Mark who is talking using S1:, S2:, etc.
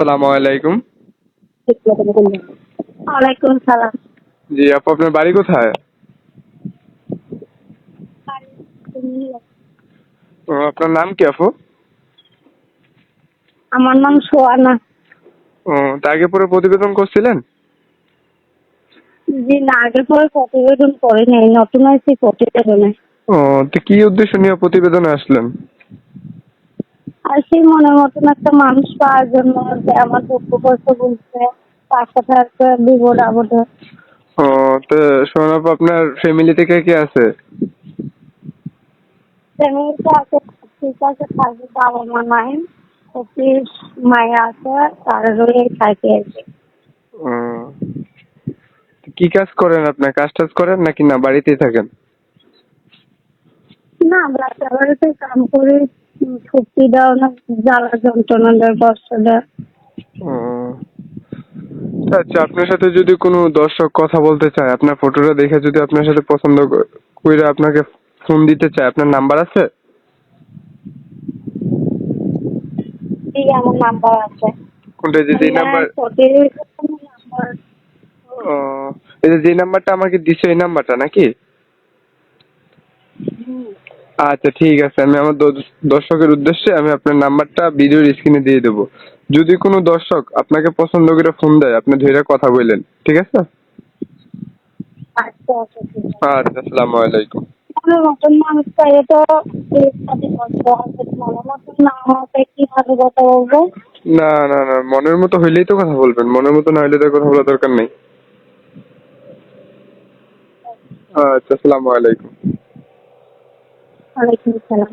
S1: আসসালামু আলাইকুম।
S2: ওয়ালাইকুম সালাম।
S1: জি আপু আপনার বাড়ি কোথায়? আপনার নাম কি আপু?
S2: আমার নাম সোয়ানা।
S1: ও আগে পরে প্রতিবেদন করছিলেন?
S2: জি না আগে পরে প্রতিবেদন করে নেই নতুন প্রতিবেদনে।
S1: ও তো কি উদ্দেশ্য নিয়ে প্রতিবেদনে আসলেন?
S2: আর সেই মনের মতন একটা মানুষ পাওয়ার জন্য যে আমার দুঃখ কষ্ট বলছে পাশে থাকতে বিপদ আপদে
S1: ও তো শোন আপু আপনার ফ্যামিলি থেকে কে আছে?
S2: ফ্যামিলিতে আছে ঠিক আছে বাবা মা নাই অফিস মায়া আছে তার রয়ে থাকে আর কি।
S1: কি কাজ করেন আপনার কাজ টাজ করেন নাকি না বাড়িতেই থাকেন?
S2: না বাচ্চা বাড়িতে কাম করে। ছুটি দাও না জ্বালা যন্ত্রণা দেয় কষ্ট দেয়।
S1: ও। আচ্ছা আপনার সাথে যদি কোনো দর্শক কথা বলতে চায় আপনার ফটোটা দেখে যদি আপনার সাথে পছন্দ কইরা আপনাকে ফোন দিতে চায় আপনার নাম্বার আছে?
S2: আমার নাম্বার আছে।
S1: কোনটা যে নাম্বার ও এই যে যে নাম্বারটা আমাকে দিছে এই নাম্বারটা নাকি? আচ্ছা ঠিক আছে। আমি আমার দর্শকের উদ্দেশ্যে আমি আপনার নাম্বারটা ভিডিওর স্ক্রিনে দিয়ে দেবো। যদি কোনো দর্শক আপনাকে পছন্দ করে ফোন দেয় আপনি ধরে কথা বললেন ঠিক আছে?
S2: আচ্ছা আচ্ছা
S1: আচ্ছা আসসালামু আলাইকুম।
S2: নতুন মানুষ তো না কীভাবে কথা বলব।
S1: না না না মনের মতো হইলেই তো কথা বলবেন। মনের মতো না হইলে তো কথা বলার দরকার নেই। আচ্ছা আসসালামু আলাইকুম।
S2: ওয়ালাইকুম সালাম